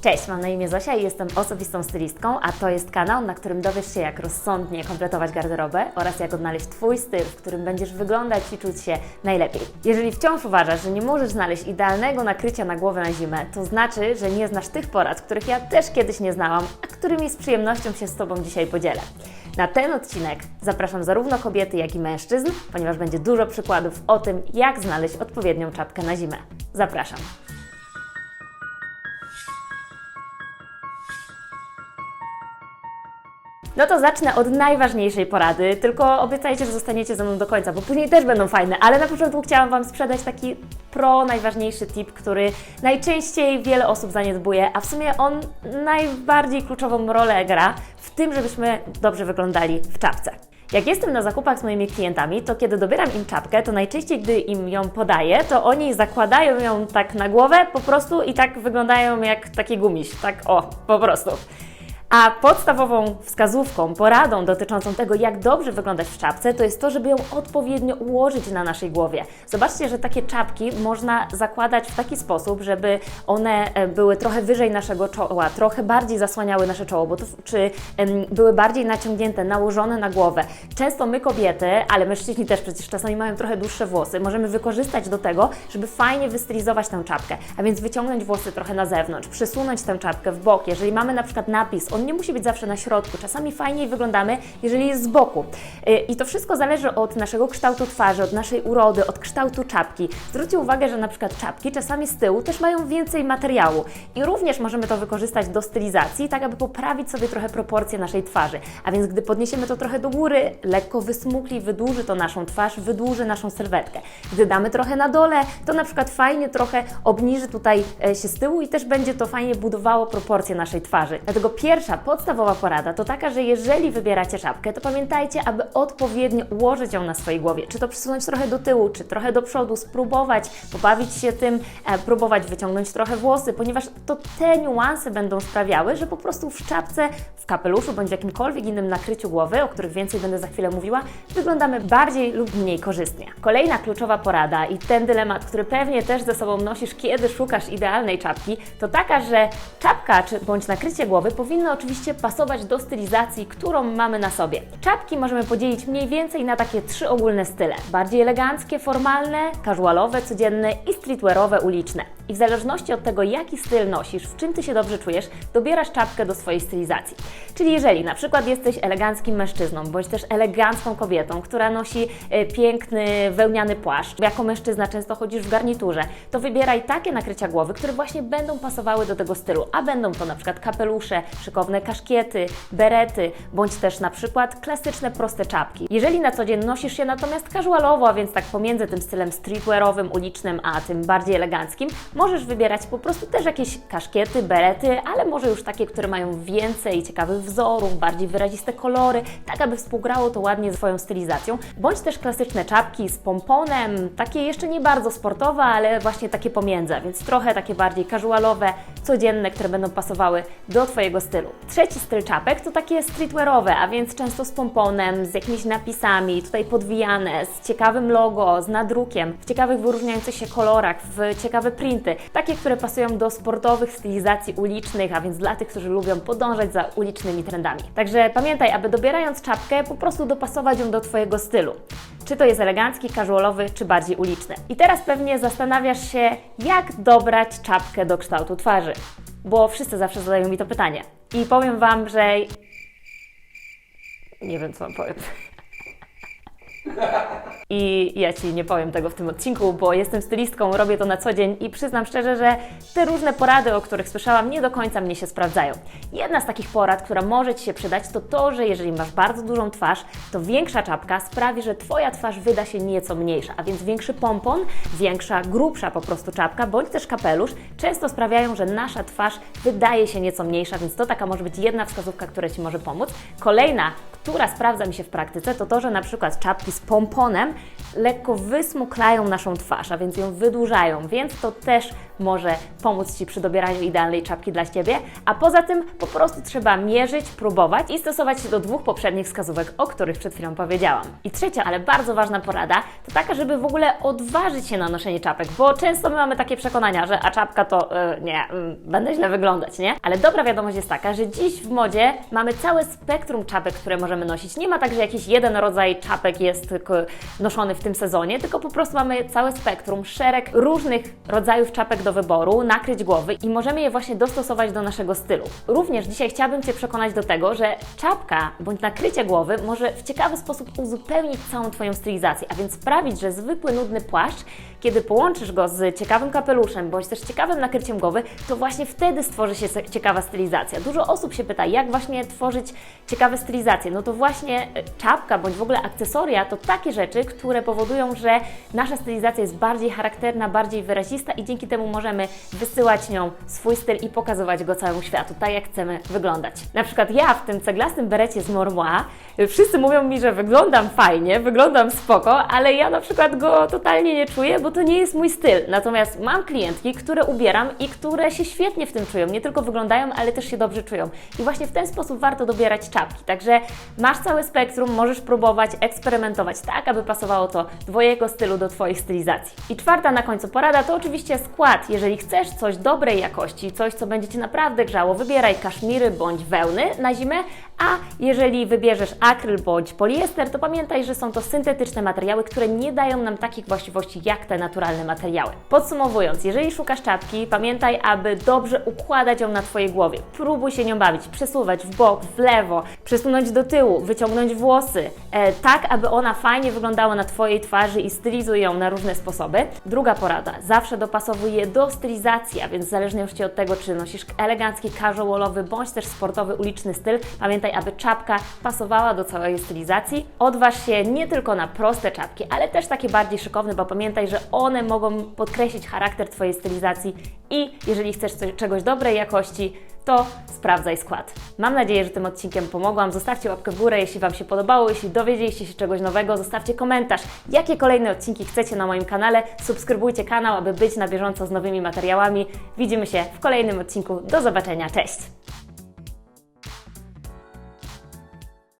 Cześć, mam na imię Zosia i jestem osobistą stylistką, a to jest kanał, na którym dowiesz się, jak rozsądnie kompletować garderobę oraz jak odnaleźć Twój styl, w którym będziesz wyglądać i czuć się najlepiej. Jeżeli wciąż uważasz, że nie możesz znaleźć idealnego nakrycia na głowę na zimę, to znaczy, że nie znasz tych porad, których ja też kiedyś nie znałam, a którymi z przyjemnością się z Tobą dzisiaj podzielę. Na ten odcinek zapraszam zarówno kobiety, jak i mężczyzn, ponieważ będzie dużo przykładów o tym, jak znaleźć odpowiednią czapkę na zimę. Zapraszam. No to zacznę od najważniejszej porady, tylko obiecajcie, że zostaniecie ze mną do końca, bo później też będą fajne, ale na początku chciałam Wam sprzedać taki pro najważniejszy tip, który najczęściej wiele osób zaniedbuje, a w sumie on najbardziej kluczową rolę gra w tym, żebyśmy dobrze wyglądali w czapce. Jak jestem na zakupach z moimi klientami, to kiedy dobieram im czapkę, to najczęściej, gdy im ją podaję, to oni zakładają ją tak na głowę po prostu i tak wyglądają jak taki gumiś, tak o, po prostu. A podstawową wskazówką, poradą dotyczącą tego, jak dobrze wyglądać w czapce, to jest to, żeby ją odpowiednio ułożyć na naszej głowie. Zobaczcie, że takie czapki można zakładać w taki sposób, żeby one e, były trochę wyżej naszego czoła, trochę bardziej zasłaniały nasze czoło, bo to, czy były bardziej naciągnięte, nałożone na głowę. Często my kobiety, ale mężczyźni też przecież czasami mają trochę dłuższe włosy, możemy wykorzystać do tego, żeby fajnie wystylizować tę czapkę, a więc wyciągnąć włosy trochę na zewnątrz, przesunąć tę czapkę w bok. Jeżeli mamy na przykład napis, on nie musi być zawsze na środku. Czasami fajniej wyglądamy, jeżeli jest z boku. Y, I to wszystko zależy od naszego kształtu twarzy, od naszej urody, od kształtu czapki. Zwróćcie uwagę, że na przykład czapki czasami z tyłu też mają więcej materiału i również możemy to wykorzystać do stylizacji, tak aby poprawić sobie trochę proporcje naszej twarzy. A więc gdy podniesiemy to trochę do góry, lekko wysmukli, wydłuży to naszą twarz, wydłuży naszą sylwetkę. Gdy damy trochę na dole, to na przykład fajnie trochę obniży tutaj e, się z tyłu i też będzie to fajnie budowało proporcje naszej twarzy. Dlatego pierwsza, podstawowa porada to taka, że jeżeli wybieracie czapkę, to pamiętajcie, aby odpowiednio ułożyć ją na swojej głowie. Czy to przesunąć trochę do tyłu, czy trochę do przodu, spróbować, pobawić się tym, e, próbować wyciągnąć trochę włosy, ponieważ to te niuanse będą sprawiały, że po prostu w czapce, w kapeluszu bądź w jakimkolwiek innym nakryciu głowy, o których więcej będę za chwilę mówiła, wyglądamy bardziej lub mniej korzystnie. Kolejna kluczowa porada i ten dylemat, który pewnie też ze sobą nosisz, kiedy szukasz idealnej czapki, to taka, że czapka czy bądź nakrycie głowy powinno oczywiście pasować do stylizacji, którą mamy na sobie. Czapki możemy podzielić mniej więcej na takie trzy ogólne style: bardziej eleganckie, formalne, casualowe, codzienne i streetwearowe, uliczne. I w zależności od tego, jaki styl nosisz, w czym ty się dobrze czujesz, dobierasz czapkę do swojej stylizacji. Czyli jeżeli na przykład jesteś eleganckim mężczyzną, bądź też elegancką kobietą, która nosi e, piękny wełniany płaszcz, jako mężczyzna często chodzisz w garniturze, to wybieraj takie nakrycia głowy, które właśnie będą pasowały do tego stylu, a będą to na przykład kapelusze, szykowne kaszkiety, berety, bądź też na przykład klasyczne proste czapki. Jeżeli na co dzień nosisz się natomiast casualowo, a więc tak pomiędzy tym stylem streetwearowym, ulicznym, a tym bardziej eleganckim, możesz wybierać po prostu też jakieś kaszkiety, berety, ale może już takie, które mają więcej ciekawych wzorów, bardziej wyraziste kolory, tak aby współgrało to ładnie z Twoją stylizacją, bądź też klasyczne czapki z pomponem, takie jeszcze nie bardzo sportowe, ale właśnie takie pomiędzy, więc trochę takie bardziej casualowe, codzienne, które będą pasowały do Twojego stylu. Trzeci styl czapek to takie streetwearowe, a więc często z pomponem, z jakimiś napisami, tutaj podwijane, z ciekawym logo, z nadrukiem, w ciekawych wyróżniających się kolorach, w ciekawe printy, takie, które pasują do sportowych stylizacji ulicznych, a więc dla tych, którzy lubią podążać za ulicznymi trendami. Także pamiętaj, aby dobierając czapkę, po prostu dopasować ją do Twojego stylu. Czy to jest elegancki, casualowy, czy bardziej uliczny. I teraz pewnie zastanawiasz się, jak dobrać czapkę do kształtu twarzy. Bo wszyscy zawsze zadają mi to pytanie. I powiem Wam, że. Nie wiem, co Wam powiem. I ja Ci nie powiem tego w tym odcinku, bo jestem stylistką, robię to na co dzień i przyznam szczerze, że te różne porady, o których słyszałam, nie do końca mnie się sprawdzają. Jedna z takich porad, która może Ci się przydać, to to, że jeżeli masz bardzo dużą twarz, to większa czapka sprawi, że Twoja twarz wyda się nieco mniejsza, a więc większy pompon, większa, grubsza po prostu czapka, bądź też kapelusz, często sprawiają, że nasza twarz wydaje się nieco mniejsza, więc to taka może być jedna wskazówka, która Ci może pomóc. Kolejna, która sprawdza mi się w praktyce, to to, że na przykład czapki z pomponem lekko wysmuklają naszą twarz, a więc ją wydłużają, więc to też może pomóc Ci przy dobieraniu idealnej czapki dla Ciebie. A poza tym po prostu trzeba mierzyć, próbować i stosować się do dwóch poprzednich wskazówek, o których przed chwilą powiedziałam. I trzecia, ale bardzo ważna porada, to taka, żeby w ogóle odważyć się na noszenie czapek, bo często my mamy takie przekonania, że a czapka to yy, nie, yy, będę źle wyglądać, nie? Ale dobra wiadomość jest taka, że dziś w modzie mamy całe spektrum czapek, które możemy nosić. Nie ma tak, że jakiś jeden rodzaj czapek jest noszony w tym sezonie, tylko po prostu mamy całe spektrum, szereg różnych rodzajów czapek do wyboru, nakryć głowy i możemy je właśnie dostosować do naszego stylu. Również dzisiaj chciałabym Cię przekonać do tego, że czapka bądź nakrycie głowy może w ciekawy sposób uzupełnić całą Twoją stylizację, a więc sprawić, że zwykły, nudny płaszcz, kiedy połączysz go z ciekawym kapeluszem bądź też ciekawym nakryciem głowy, to właśnie wtedy stworzy się ciekawa stylizacja. Dużo osób się pyta, jak właśnie tworzyć ciekawe stylizacje. No to właśnie e, czapka bądź w ogóle akcesoria to takie rzeczy, które powodują, że nasza stylizacja jest bardziej charakterna, bardziej wyrazista i dzięki temu możemy wysyłać nią swój styl i pokazywać go całemu światu, tak jak chcemy wyglądać. Na przykład ja w tym ceglastym berecie z Mormois, y, wszyscy mówią mi, że wyglądam fajnie, wyglądam spoko, ale ja na przykład go totalnie nie czuję, bo to nie jest mój styl. Natomiast mam klientki, które ubieram i które się świetnie w tym czują. Nie tylko wyglądają, ale też się dobrze czują. I właśnie w ten sposób warto dobierać czapki. Także masz całe spektrum, możesz próbować, eksperymentować tak, aby pasowało to Twojego stylu do Twoich stylizacji. I czwarta na końcu porada to oczywiście skład. Jeżeli chcesz coś dobrej jakości, coś, co będzie Cię naprawdę grzało, wybieraj kaszmiry bądź wełny na zimę, a jeżeli wybierzesz akryl bądź poliester, to pamiętaj, że są to syntetyczne materiały, które nie dają nam takich właściwości jak te naturalne materiały. Podsumowując, jeżeli szukasz czapki, pamiętaj, aby dobrze układać ją na Twojej głowie. Próbuj się nią bawić, przesuwać w bok, w lewo, przesunąć do tyłu, wyciągnąć włosy, e, tak aby ona fajnie wyglądała na Twojej twarzy i stylizuj ją na różne sposoby. Druga porada, zawsze dopasowuj je do stylizacji, a więc w zależności od tego, czy nosisz elegancki, casualowy bądź też sportowy, uliczny styl, aby czapka pasowała do całej stylizacji. Odważ się nie tylko na proste czapki, ale też takie bardziej szykowne, bo pamiętaj, że one mogą podkreślić charakter Twojej stylizacji i jeżeli chcesz coś, czegoś dobrej jakości, to sprawdzaj skład. Mam nadzieję, że tym odcinkiem pomogłam. Zostawcie łapkę w górę, jeśli Wam się podobało, jeśli dowiedzieliście się czegoś nowego, zostawcie komentarz, jakie kolejne odcinki chcecie na moim kanale. Subskrybujcie kanał, aby być na bieżąco z nowymi materiałami. Widzimy się w kolejnym odcinku. Do zobaczenia, cześć!